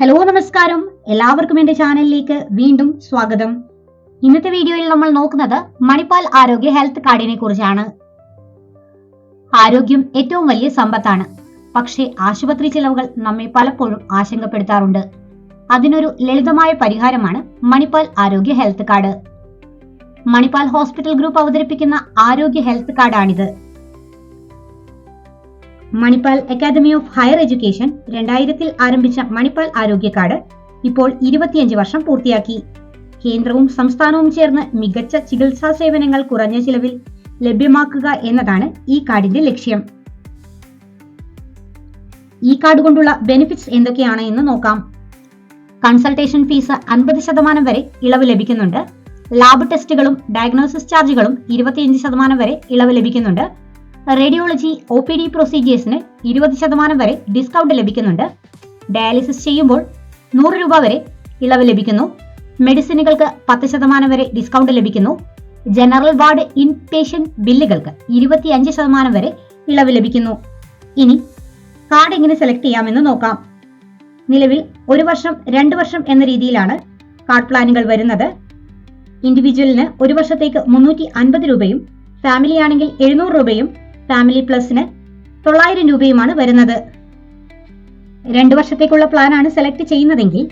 Hello നമസ്കാരം. എല്ലാവർക്കും എന്റെ ചാനലിലേക്ക് വീണ്ടും സ്വാഗതം. ഇന്നത്തെ വീഡിയോയിൽ നമ്മൾ നോക്കുന്നത് മണിപ്പാൽ ആരോഗ്യ ഹെൽത്ത് കാർഡിനെ കുറിച്ചാണ്. ആരോഗ്യം ഏറ്റവും വലിയ സമ്പത്താണ്. പക്ഷേ ആശുപത്രി ചെലവുകൾ നമ്മെ പലപ്പോഴും ആശങ്കപ്പെടുത്താറുണ്ട്. അതിനൊരു ലളിതമായ പരിഹാരമാണ് Manipal Arogya health card. Manipal hospital group അവതരിപ്പിക്കുന്ന Arogya health കാർഡാണിത്. Manipal academy of higher education രണ്ടായിരത്തിൽ ആരംഭിച്ച മണിപ്പാൽ ആരോഗ്യ കാർഡ് ഇപ്പോൾ ഇരുപത്തിയഞ്ച് വർഷം പൂർത്തിയാക്കി. കേന്ദ്രവും സംസ്ഥാനവും ചേർന്ന് മികച്ച ചികിത്സാ സേവനങ്ങൾ കുറഞ്ഞ ചിലവിൽ ലഭ്യമാക്കുക എന്നതാണ് ഈ കാർഡിന്റെ ലക്ഷ്യം. ഈ കാർഡ് കൊണ്ടുള്ള ബെനിഫിറ്റ്സ് എന്തൊക്കെയാണ് എന്ന് നോക്കാം. കൺസൾട്ടേഷൻ ഫീസ് അൻപത് ശതമാനം വരെ ഇളവ് ലഭിക്കുന്നുണ്ട്. ലാബ് ടെസ്റ്റുകളും ഡയഗ്നോസിസ് ചാർജുകളും ഇരുപത്തിയഞ്ച് ശതമാനം വരെ ഇളവ് ലഭിക്കുന്നുണ്ട്. റേഡിയോളജി ഒ പി ഡി പ്രൊസീജിയേഴ്സിന് ഇരുപത് ശതമാനം വരെ ഡിസ്കൗണ്ട് ലഭിക്കുന്നുണ്ട്. ഡയാലിസിസ് ചെയ്യുമ്പോൾ നൂറ് രൂപ വരെ ഇളവ് ലഭിക്കുന്നു. മെഡിസിനുകൾക്ക് പത്ത് ശതമാനം വരെ ഡിസ്കൗണ്ട് ലഭിക്കുന്നു. ജനറൽ വാർഡ് ഇൻ പേഷ്യന്റ് ബില്ലുകൾക്ക് ഇരുപത്തിയഞ്ച് ശതമാനം വരെ ഇളവ് ലഭിക്കുന്നു. ഇനി കാർഡ് എങ്ങനെ സെലക്ട് ചെയ്യാമെന്ന് നോക്കാം. നിലവിൽ ഒരു വർഷം രണ്ട് വർഷം എന്ന രീതിയിലാണ് കാർഡ് പ്ലാനുകൾ വരുന്നത്. ഇൻഡിവിജ്വലിന് ഒരു വർഷത്തേക്ക് മുന്നൂറ്റി അൻപത് രൂപയും ഫാമിലി ആണെങ്കിൽ എഴുന്നൂറ് രൂപയും ഫാമിലി പ്ലസിന് തൊള്ളായിരം രൂപയുമാണ് വരുന്നത്. രണ്ട് വർഷത്തേക്കുള്ള പ്ലാനാണ് സെലക്ട് ചെയ്യുന്നതെങ്കിൽ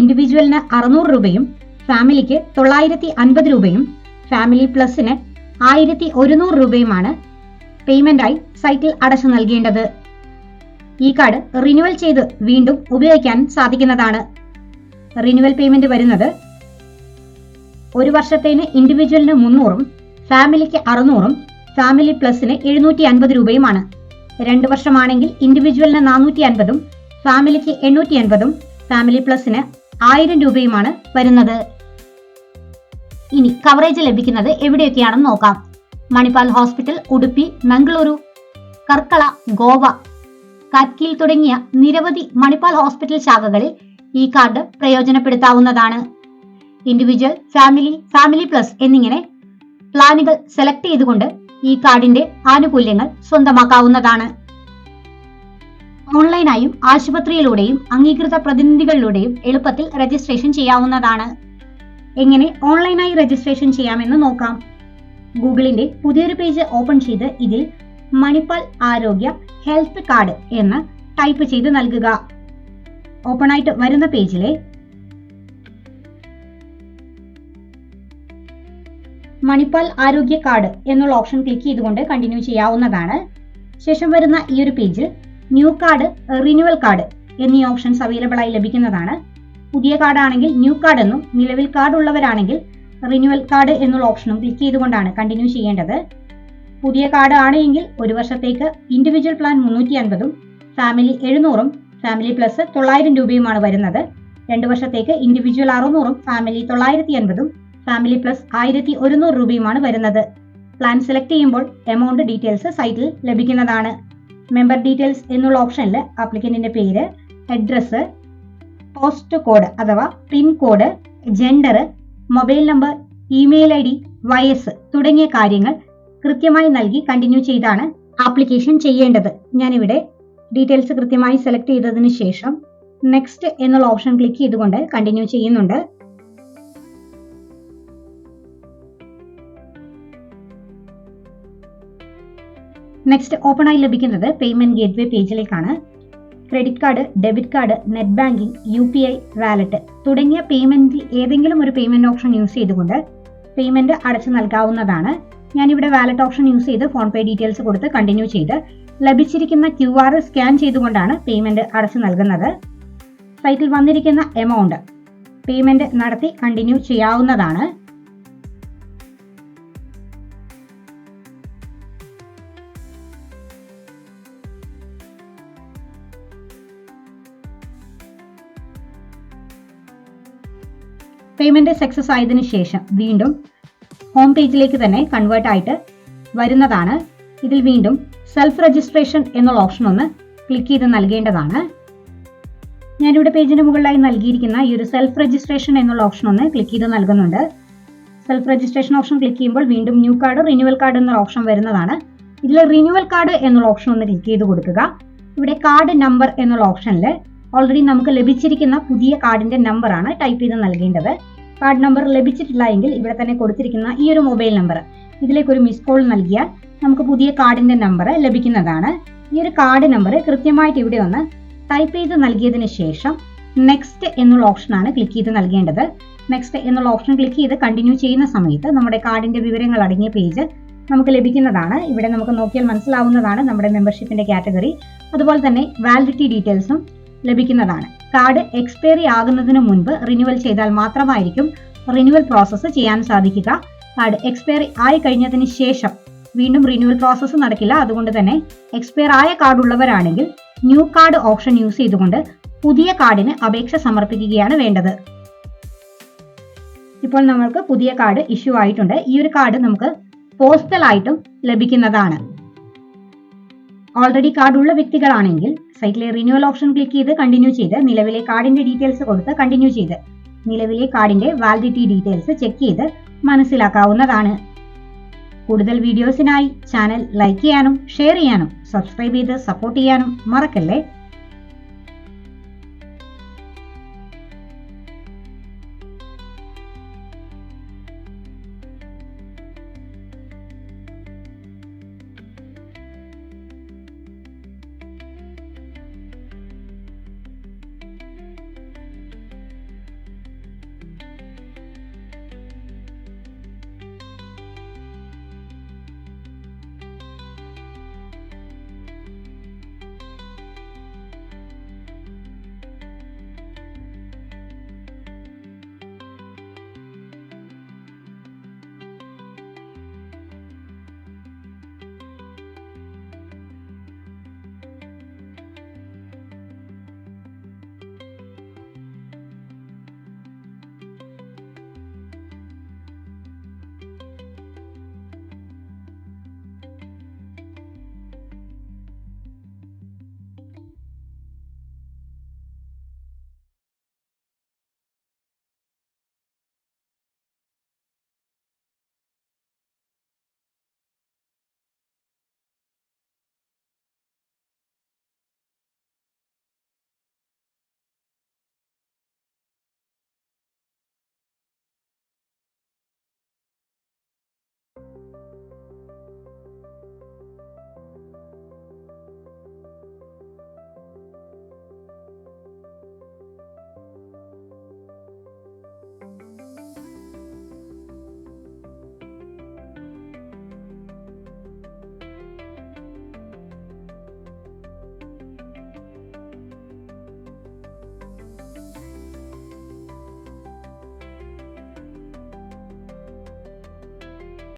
ഇൻഡിവിജ്വലിന് അറുന്നൂറ് രൂപയും ഫാമിലിക്ക് തൊള്ളായിരത്തി അൻപത് രൂപയും ഫാമിലി പ്ലസിന് ആയിരത്തി ഒരുന്നൂറ് രൂപയുമാണ് പേയ്മെന്റായി സൈക്കിൾ അടച്ചു നൽകേണ്ടത്. ഈ കാർഡ് റിന്യൂവൽ ചെയ്ത് വീണ്ടും ഉപയോഗിക്കാൻ സാധിക്കുന്നതാണ്. റിന്യൂവൽ പേയ്മെന്റ് വരുന്നത് ഒരു വർഷത്തേന് ഇൻഡിവിജ്വലിന് മുന്നൂറും ഫാമിലിക്ക് അറുന്നൂറും ഫാമിലി പ്ലസിന് എഴുന്നൂറ്റി അൻപത് രൂപയുമാണ്. രണ്ട് വർഷമാണെങ്കിൽ ഇൻഡിവിജ്വലിന് നാനൂറ്റി അൻപതും ഫാമിലിക്ക് എണ്ണൂറ്റി അൻപതും ഫാമിലി പ്ലസിന് ആയിരം രൂപയുമാണ് വരുന്നത്. ഇനി കവറേജ് ലഭിക്കുന്നത് എവിടെയൊക്കെയാണെന്ന് നോക്കാം. മണിപ്പാൽ ഹോസ്പിറ്റൽ ഉടുപ്പി മംഗളൂരു കർക്കള ഗോവ. കാറ്റ്കീൽ തുടങ്ങിയ നിരവധി മണിപ്പാൽ ഹോസ്പിറ്റൽ ശാഖകളിൽ ഈ കാർഡ് പ്രയോജനപ്പെടുത്താവുന്നതാണ്. ഇൻഡിവിജ്വൽ ഫാമിലി ഫാമിലി പ്ലസ് എന്നിങ്ങനെ പ്ലാനുകൾ സെലക്ട് ചെയ്തുകൊണ്ട് ഈ കാർഡിന്റെ ആനുകൂല്യങ്ങൾ സ്വന്തമാക്കാവുന്നതാണ്. ഓൺലൈനായും ആശുപത്രിയിലൂടെയും അംഗീകൃത പ്രതിനിധികളിലൂടെയും എളുപ്പത്തിൽ രജിസ്ട്രേഷൻ ചെയ്യാവുന്നതാണ്. എങ്ങനെ ഓൺലൈനായി രജിസ്ട്രേഷൻ ചെയ്യാമെന്ന് നോക്കാം. ഗൂഗിളിന്റെ പുതിയൊരു പേജ് ഓപ്പൺ ചെയ്ത് ഇതിൽ മണിപ്പാൽ ആരോഗ്യ ഹെൽത്ത് കാർഡ് എന്ന് ടൈപ്പ് ചെയ്ത് നൽകുക. ഓപ്പൺ ആയിട്ട് വരുന്ന പേജിലെ മണിപ്പാൽ ആരോഗ്യ കാർഡ് എന്നുള്ള ഓപ്ഷൻ ക്ലിക്ക് ചെയ്തുകൊണ്ട് കണ്ടിന്യൂ ചെയ്യാവുന്നതാണ്. ശേഷം വരുന്ന ഈ ഒരു പേജിൽ ന്യൂ കാർഡ് റിന്യൂവൽ കാർഡ് എന്നീ ഓപ്ഷൻസ് അവൈലബിൾ ആയി ലഭിക്കുന്നതാണ്. പുതിയ കാർഡാണെങ്കിൽ ന്യൂ കാർഡ് എന്നും നിലവിൽ കാർഡ് ഉള്ളവരാണെങ്കിൽ റിന്യൂവൽ കാർഡ് എന്നുള്ള ഓപ്ഷനും ക്ലിക്ക് ചെയ്തുകൊണ്ടാണ് കണ്ടിന്യൂ ചെയ്യേണ്ടത്. പുതിയ കാർഡ് ആണെങ്കിൽ ഒരു വർഷത്തേക്ക് ഇൻഡിവിജ്വൽ പ്ലാൻ മുന്നൂറ്റി അൻപതും ഫാമിലി എഴുന്നൂറും ഫാമിലി പ്ലസ് തൊള്ളായിരം രൂപയുമാണ് വരുന്നത്. രണ്ട് വർഷത്തേക്ക് ഇൻഡിവിജ്വൽ അറുന്നൂറും ഫാമിലി തൊള്ളായിരത്തി അൻപതും ഫാമിലി പ്ലസ് ആയിരത്തി ഒരുന്നൂറ് രൂപയുമാണ് വരുന്നത്. പ്ലാൻ സെലക്ട് ചെയ്യുമ്പോൾ എമൗണ്ട് ഡീറ്റെയിൽസ് സൈറ്റിൽ ലഭിക്കുന്നതാണ്. മെമ്പർ ഡീറ്റെയിൽസ് എന്നുള്ള ഓപ്ഷനിൽ ആപ്ലിക്കന്റിന്റെ പേര് അഡ്രസ്സ് പോസ്റ്റ് കോഡ് അഥവാ pin code gender mobile number email I D വയസ്സ് തുടങ്ങിയ കാര്യങ്ങൾ കൃത്യമായി നൽകി കണ്ടിന്യൂ ചെയ്താണ് ആപ്ലിക്കേഷൻ ചെയ്യേണ്ടത്. ഞാനിവിടെ ഡീറ്റെയിൽസ് കൃത്യമായി സെലക്ട് ചെയ്തതിന് ശേഷം നെക്സ്റ്റ് എന്നുള്ള ഓപ്ഷൻ ക്ലിക്ക് ചെയ്തുകൊണ്ട് കണ്ടിന്യൂ ചെയ്യുന്നുണ്ട്. നെക്സ്റ്റ് ഓപ്പൺ ആയി ലഭിക്കുന്നത് payment gateway പേജിലേക്കാണ് credit card debit card net banking U P I wallet തുടങ്ങിയ പേയ്മെന്റിൽ ഏതെങ്കിലും ഒരു പേയ്മെന്റ് ഓപ്ഷൻ യൂസ് ചെയ്തുകൊണ്ട് പേയ്മെന്റ് അടച്ചു നൽകാവുന്നതാണ്. ഞാനിവിടെ വാലറ്റ് ഓപ്ഷൻ യൂസ് ചെയ്ത് ഫോൺ പേ ഡീറ്റെയിൽസ് കൊടുത്ത് കണ്ടിന്യൂ ചെയ്ത് ലഭിച്ചിരിക്കുന്ന ക്യു ആർ സ്കാൻ ചെയ്തുകൊണ്ടാണ് പേയ്മെന്റ് അടച്ചു നൽകുന്നത്. സൈറ്റിൽ വന്നിരിക്കുന്ന എമൗണ്ട് പേയ്മെന്റ് നടത്തി കണ്ടിന്യൂ ചെയ്യാവുന്നതാണ്. പേയ്മെന്റ് സക്സസ് ആയതിനു ശേഷം വീണ്ടും ഹോം പേജിലേക്ക് തന്നെ കൺവേർട്ട് ആയിട്ട് വരുന്നതാണ്. ഇതിൽ വീണ്ടും സെൽഫ് രജിസ്ട്രേഷൻ എന്നുള്ള ഓപ്ഷൻ ഒന്ന് ക്ലിക്ക് ചെയ്ത് നൽകേണ്ടതാണ്. ഞാനിവിടെ പേജിന് മുകളിലായി നൽകിയിരിക്കുന്ന ഈ ഒരു സെൽഫ് രജിസ്ട്രേഷൻ എന്നുള്ള ഓപ്ഷൻ ഒന്ന് ക്ലിക്ക് ചെയ്ത് നൽകുന്നുണ്ട്. സെൽഫ് രജിസ്ട്രേഷൻ ഓപ്ഷൻ ക്ലിക്ക് ചെയ്യുമ്പോൾ വീണ്ടും ന്യൂ കാർഡ് റിന്യൂവൽ കാർഡ് എന്നുള്ള ഓപ്ഷൻ വരുന്നതാണ്. ഇതിൽ റിന്യൂവൽ കാർഡ് എന്നുള്ള ഓപ്ഷൻ ഒന്ന് ക്ലിക്ക് ചെയ്ത് കൊടുക്കുക. ഇവിടെ കാർഡ് നമ്പർ എന്നുള്ള ഓപ്ഷനിൽ ഓൾറെഡി നമുക്ക് ലഭിച്ചിരിക്കുന്ന പുതിയ കാർഡിന്റെ നമ്പറാണ് ടൈപ്പ് ചെയ്ത് നൽകേണ്ടത്. കാർഡ് നമ്പർ ലഭിച്ചിട്ടില്ല എങ്കിൽ ഇവിടെ തന്നെ കൊടുത്തിരിക്കുന്ന ഈ ഒരു മൊബൈൽ നമ്പർ ഇതിലേക്ക് ഒരു മിസ് കോൾ നൽകിയാൽ നമുക്ക് പുതിയ കാർഡിന്റെ നമ്പർ ലഭിക്കുന്നതാണ്. ഈ ഒരു കാർഡ് നമ്പർ കൃത്യമായിട്ട് ഇവിടെ ഒന്ന് ടൈപ്പ് ചെയ്ത് നൽകിയതിന് ശേഷം നെക്സ്റ്റ് എന്നുള്ള ഓപ്ഷനാണ് ക്ലിക്ക് ചെയ്ത് നൽകേണ്ടത്. നെക്സ്റ്റ് എന്നുള്ള ഓപ്ഷൻ ക്ലിക്ക് ചെയ്ത് കണ്ടിന്യൂ ചെയ്യുന്ന സമയത്ത് നമ്മുടെ കാർഡിന്റെ വിവരങ്ങൾ അടങ്ങിയ പേജ് നമുക്ക് ലഭിക്കുന്നതാണ്. ഇവിടെ നമുക്ക് നോക്കിയാൽ മനസ്സിലാവുന്നതാണ് നമ്മുടെ മെമ്പർഷിപ്പിന്റെ കാറ്റഗറി അതുപോലെ തന്നെ വാലിഡിറ്റി ഡീറ്റെയിൽസും ലഭിക്കുന്നതാണ്. കാർഡ് എക്സ്പയറി ആകുന്നതിന് മുൻപ് റിന്യൂവൽ ചെയ്താൽ മാത്രമായിരിക്കും റിന്യൂവൽ പ്രോസസ്സ് ചെയ്യാൻ സാധിക്കുക. കാർഡ് എക്സ്പയറി ആയി കഴിഞ്ഞതിന് ശേഷം വീണ്ടും റിന്യൂവൽ പ്രോസസ്സ് നടക്കില്ല. അതുകൊണ്ട് തന്നെ എക്സ്പയർ ആയ കാർഡ് ഉള്ളവരാണെങ്കിൽ ന്യൂ കാർഡ് ഓപ്ഷൻ യൂസ് ചെയ്തുകൊണ്ട് പുതിയ കാർഡിന് അപേക്ഷ സമർപ്പിക്കുകയാണ് വേണ്ടത്. ഇപ്പോൾ നമ്മൾക്ക് പുതിയ കാർഡ് ഇഷ്യൂ ആയിട്ടുണ്ട്. ഈ ഒരു കാർഡ് നമുക്ക് പോസ്റ്റൽ ആയിട്ടും ലഭിക്കുന്നതാണ്. ഓൾറെഡി കാർഡ് ഉള്ള വ്യക്തികളാണെങ്കിൽ സൈറ്റിലെ റിന്യൂവൽ ഓപ്ഷൻ ക്ലിക്ക് ചെയ്ത് കണ്ടിന്യൂ ചെയ്ത് നിലവിലെ കാർഡിന്റെ ഡീറ്റെയിൽസ് കൊടുത്ത് കണ്ടിന്യൂ ചെയ്ത് നിലവിലെ കാർഡിന്റെ വാലിഡിറ്റി ഡീറ്റെയിൽസ് ചെക്ക് ചെയ്ത് മനസ്സിലാക്കാവുന്നതാണ്. കൂടുതൽ വീഡിയോസിനായി ചാനൽ ലൈക്ക് ചെയ്യാനും ഷെയർ ചെയ്യാനും സബ്സ്ക്രൈബ് ചെയ്ത് സപ്പോർട്ട് ചെയ്യാനും മറക്കല്ലേ?